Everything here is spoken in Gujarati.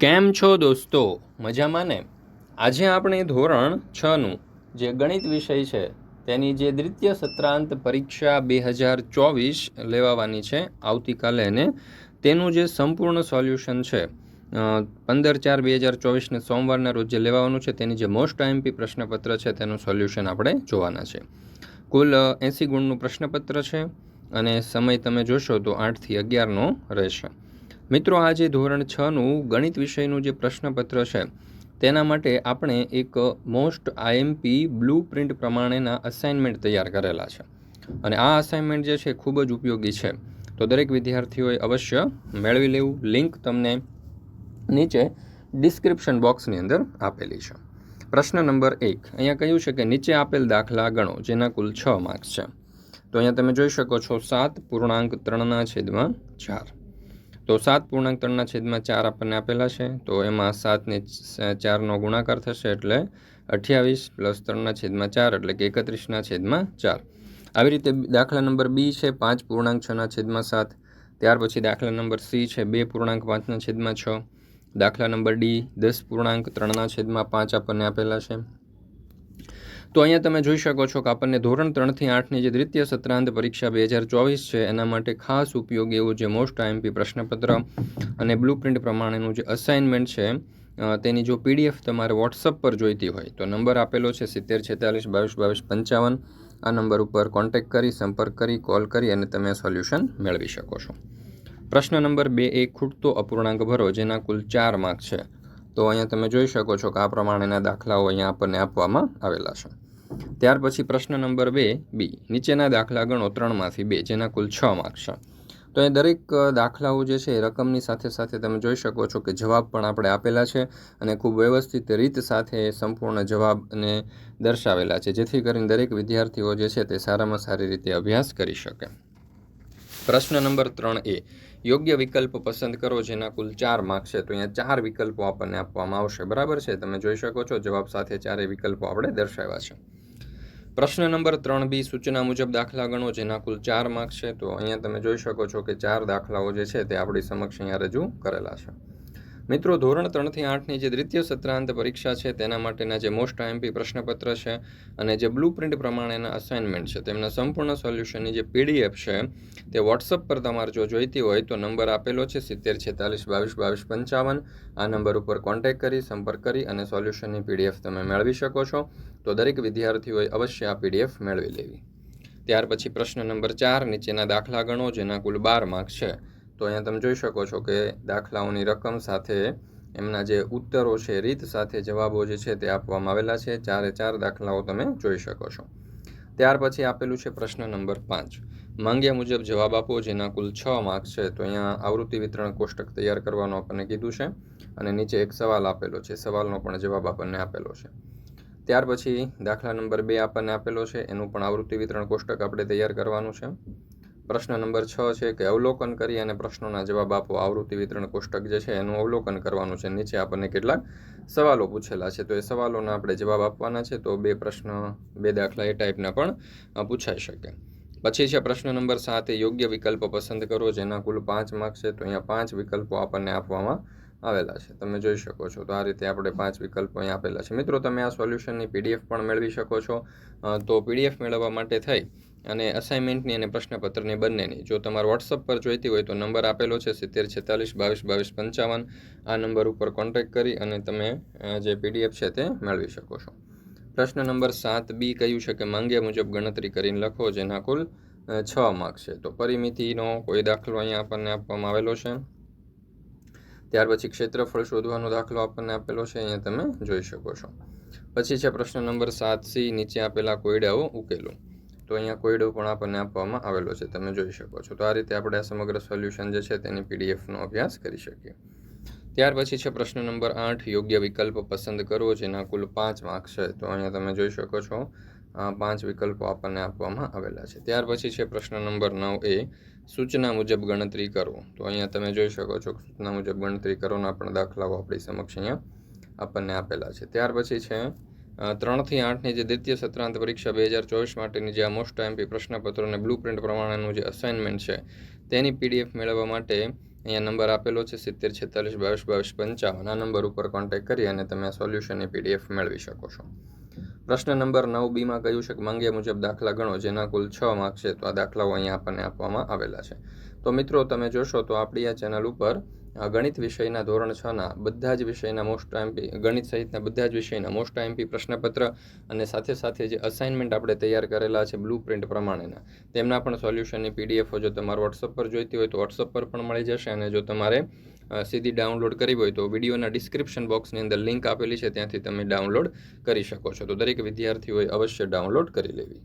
કેમ છો દોસ્તો? મજામાં ને? આજે આપણે ધોરણ છનું જે ગણિત વિષય છે, તેની જે દ્વિતીય સત્રાંત પરીક્ષા બે હજાર ચોવીસ લેવાવાની છે, આવતીકાલે અને તેનું જે સંપૂર્ણ સોલ્યુશન છે પંદર ચાર બે હજાર ચોવીસને સોમવારના રોજ જે લેવાનું છે, તેની જે મોસ્ટ આઈએમપી પ્રશ્નપત્ર છે, તેનું સોલ્યુશન આપણે જોવાના છે. કુલ એંસી ગુણનું પ્રશ્નપત્ર છે અને સમય તમે જોશો તો આઠથી અગિયારનો રહેશે. મિત્રો આજે ધોરણ છનું ગણિત વિષયનું જે પ્રશ્નપત્ર છે, તેના માટે આપણે એક મોસ્ટ આઈએમપી બ્લુ પ્રિન્ટ પ્રમાણેના અસાઇનમેન્ટ તૈયાર કરેલા છે. અને આ અસાઇનમેન્ટ જે છે, ખૂબ જ ઉપયોગી છે. તો દરેક વિદ્યાર્થીઓએ અવશ્ય મેળવી લેવું. લિંક તમને નીચે ડિસ્ક્રિપ્શન બોક્સની અંદર આપેલી છે. પ્રશ્ન નંબર એક. અહીંયા કહ્યું છે કે નીચે આપેલ દાખલા ગણો, જેના કુલ છ માર્ક્સ છે. તો અહીંયા તમે જોઈ શકો છો, સાત પૂર્ણાંક ત્રણના છેદમાં ચાર. તો સાત પૂર્ણાંક ત્રણના છેદમાં ચાર આપણને આપેલા છે. તો એમાં સાતને ચારનો ગુણાકાર થશે એટલે અઠ્યાવીસ પ્લસ ત્રણના છેદમાં ચાર એટલે કે એકત્રીસના છેદમાં ચાર. આવી રીતે દાખલા નંબર બી છે, પાંચ પૂર્ણાંક છના છેદમાં સાત. ત્યાર પછી દાખલા નંબર સી છે, બે પૂર્ણાંક પાંચના છેદમાં છ. દાખલા નંબર ડી, દસ પૂર્ણાંક ત્રણના છેદમાં પાંચ આપણને આપેલા છે. તો અહીંયા તમે જોઈ શકો છો કે આપણને ધોરણ ત્રણથી આઠની જે દ્વિતીય સત્રાંત પરીક્ષા બે હજાર ચોવીસ છે, એના માટે ખાસ ઉપયોગી એવું જે મોસ્ટ આઈએમપી પ્રશ્નપત્ર અને બ્લુ પ્રિન્ટ પ્રમાણેનું જે અસાઇનમેન્ટ છે તેની જો પીડીએફ તમારે વોટ્સઅપ પર જોઈતી હોય, તો નંબર આપેલો છે સિત્તેર, છેતાલીસ, બાવીસ બાવીસ, પંચાવન. આ નંબર ઉપર કોન્ટેક્ટ કરી, સંપર્ક કરી કોલ કરી અને તમે સોલ્યુશન મેળવી શકો છો. પ્રશ્ન નંબર બે એક ખૂટતો અપૂર્ણાંક ભરો, જેના કુલ ચાર માર્ક છે. તો અહીંયા તમે જોઈ શકો છો કે આ પ્રમાણેના દાખલાઓ અહીંયા આપણને આપવામાં આવેલા છે. ત્યાર પછી પ્રશ્ન નંબર બે, બી. નીચેના દાખલા ગણો ત્રણમાંથી બે, જેના કુલ છ માર્ક છે. તો એ દરેક દાખલાઓ જે છે એ રકમની સાથે સાથે તમે જોઈ શકો છો કે જવાબ પણ આપણે આપેલા છે અને ખૂબ વ્યવસ્થિત રીત સાથે સંપૂર્ણ જવાબને દર્શાવેલા છે, જેથી કરીને દરેક વિદ્યાર્થીઓ જે છે તે સારામાં સારી રીતે અભ્યાસ કરી શકે. પ્રશ્ન નંબર ત્રણ એ, યોગ્ય વિકલ્પ પસંદ કરો જેના કુલ ચાર માર્ક છે. તો અહીંયા ચાર વિકલ્પો આપણને આપવામાં આવશે. બરાબર છે? તમે જોઈ શકો છો, જવાબ સાથે ચારેય વિકલ્પો આપણે દર્શાવ્યા છે. પ્રશ્ન નંબર ત્રણ બી, સૂચના મુજબ દાખલા ગણો જેના કુલ ચાર માર્ક છે. તો અહીંયા તમે જોઈ શકો છો કે ચાર દાખલાઓ જે છે તે આપણી સમક્ષ અહીંયા રજૂ કરેલા છે. મિત્રો, ધોરણ ત્રણથી આઠની જે દ્વિતીય સત્રાંત પરીક્ષા છે, તેના માટેના જે મોસ્ટ આઈએમપી પ્રશ્નપત્ર છે અને જે બ્લુ પ્રિન્ટ પ્રમાણેના અસાઇનમેન્ટ છે, તેમના સંપૂર્ણ સોલ્યુશનની જે પીડીએફ છે, તે વોટ્સઅપ પર તમારે જો જોઈતી હોય તો નંબર આપેલો છે, સિત્તેર, છેતાલીસ, બાવીસ બાવીસ, પંચાવન. આ નંબર ઉપર કોન્ટેક્ટ કરી, સંપર્ક કરી અને સોલ્યુશનની પીડીએફ તમે મેળવી શકો છો. તો દરેક વિદ્યાર્થીઓએ અવશ્ય આ પીડીએફ મેળવી લેવી. ત્યાર પછી પ્રશ્ન નંબર ચાર, નીચેના દાખલા ગણો, જેના કુલ બાર માર્ક છે. તો અહીંયા તમે જોઈ શકો છો કે દાખલાઓની રકમ સાથે એમના જે ઉત્તરો છે, રીત સાથે જવાબો જે છે તે આપવામાં આવેલા છે. ચારે ચાર દાખલાઓ તમે જોઈ શકો છો. ત્યાર પછી આપેલું છે પ્રશ્ન નંબર પાંચ. માંગ્યા મુજબ જવાબ આપો, જેના કુલ છ માર્ક્સ છે. તો અહીંયા આવૃત્તિ વિતરણ કોષ્ટક તૈયાર કરવાનું આપણને કીધું છે અને નીચે એક સવાલ આપેલો છે. સવાલનો પણ જવાબ આપણને આપેલો છે. ત્યાર પછી દાખલા નંબર બે આપણને આપેલો છે. એનું પણ આવૃત્તિ વિતરણ કોષ્ટક આપણે તૈયાર કરવાનું છે. પ્રશ્ન નંબર છ છે કે અવલોકન કરી અને પ્રશ્નોના જવાબ આપો. આવૃત્તિ વિતરણ કોષ્ટક જે છે એનું અવલોકન કરવાનું છે. નીચે આપણને કેટલાક સવાલો પૂછેલા છે. તો એ સવાલોના આપણે જવાબ આપવાના છે. તો બે પ્રશ્ન, બે દાખલા એ ટાઈપના પણ પૂછાઈ શકે. પછી છે પ્રશ્ન નંબર સાત યોગ્ય વિકલ્પ પસંદ કરો. જેના કુલ પાંચ માર્ક છે, તો અહીંયા પાંચ વિકલ્પો આપણને આપવામાં આવેલા છે. તમે જોઈ શકો છો. તો આ રીતે આપણે પાંચ વિકલ્પો અહીં આપેલા છે. મિત્રો, તમે આ સોલ્યુશનની પીડીએફ પણ મેળવી શકો છો. તો પીડીએફ મેળવવા માટે થઈ અને અસાઇનમેન્ટની અને પ્રશ્નપત્રની બંનેની. જો તમારે વોટ્સઅપ પર જોઈતી હોય તો નંબર આપેલો છે સિત્તેર છેતાલીસ બાવીસ બાવીસ પંચાવન. આ નંબર ઉપર કોન્ટેક્ટ કરી અને તમે જે પીડીએફ છે તે મેળવી શકો છો. પ્રશ્ન નંબર સાત બી કહ્યું છે કે માંગ્યા મુજબ ગણતરી કરીને લખો, જેના કુલ છ માર્ક છે. તો પરિમિતિનો કોઈ દાખલો અહીંયા આપણને આપવામાં આવેલો છે. ત્યાર પછી ક્ષેત્રફળ શોધવાનો દાખલો આપણને આપેલો છે, અહીંયા તમે જોઈ શકો છો. પછી છે પ્રશ્ન નંબર સાત સી, નીચે આપેલા કોયડાઓ ઉકેલો. તો અહીંયા કોયડો પણ આપણને આપવામાં આવેલો છે, તમે જોઈ શકો છો. તો આ રીતે આપણે આ સમગ્ર સોલ્યુશન જે છે તેની પીડીએફનો અભ્યાસ કરી શકીએ. ત્યાર પછી છે પ્રશ્ન નંબર આઠ, યોગ્ય વિકલ્પ પસંદ કરવો, જેના કુલ પાંચ માર્ક્સ છે. તો અહીંયા તમે જોઈ શકો છો પાંચ વિકલ્પો આપણને આપવામાં આવેલા છે. ત્યાર પછી છે પ્રશ્ન નંબર નવ એ, સૂચના મુજબ ગણતરી કરો. તો અહીંયા તમે જોઈ શકો છો, સૂચના મુજબ ગણતરી કરોના પણ દાખલાઓ આપણી સમક્ષ અહીંયા આપણને આપેલા છે. ત્યાર પછી છે ત્રણથી આઠની જે દ્વિતીય સત્રાંત પરીક્ષા બે હજાર ચોવીસ માટેની જે આ મોસ્ટ એમપી પ્રશ્નપત્રો અને બ્લુ પ્રિન્ટ પ્રમાણેનું જે અસાઇનમેન્ટ છે, તેની પીડીએફ મેળવવા માટે અહીંયા નંબર આપેલો છે સિત્તેર, છેતાલીસ, બાવીસ બાવીસ, પંચાવન. આ નંબર ઉપર કોન્ટેક્ટ કરી અને તમે આ સોલ્યુશનની પીડીએફ મેળવી શકો છો. પ્રશ્ન નંબર નવ બીમાં કહ્યું છે કે માંગ્યા મુજબ દાખલા ગણો, જેના કુલ છ માર્ક છે, તો આ દાખલાઓ અહીંયા આપણને આપવામાં આવેલા છે. તો મિત્રો, તમે જોશો તો આપણી આ ચેનલ ઉપર ગણિત વિષયના ધોરણ છના બધા જ વિષયના મોસ્ટ એમપી ગણિત સહિતના બધા જ વિષયના મોસ્ટ એમપી પ્રશ્નપત્ર અને સાથે સાથે જે અસાઇનમેન્ટ આપણે તૈયાર કરેલા છે બ્લુ પ્રિન્ટ પ્રમાણેના, તેમના પણ સોલ્યુશનની પીડીએફો જો તમારે વોટ્સઅપ પર જોઈતી હોય તો વોટ્સઅપ પર પણ મળી જશે અને જો તમારે સીધી ડાઉનલોડ કરવી હોય તો વિડીયોના ડિસ્ક્રિપ્શન બોક્સની અંદર લિંક આપેલી છે, ત્યાંથી તમે ડાઉનલોડ કરી શકો છો. તો દરેક વિદ્યાર્થીઓએ અવશ્ય ડાઉનલોડ કરી લેવી.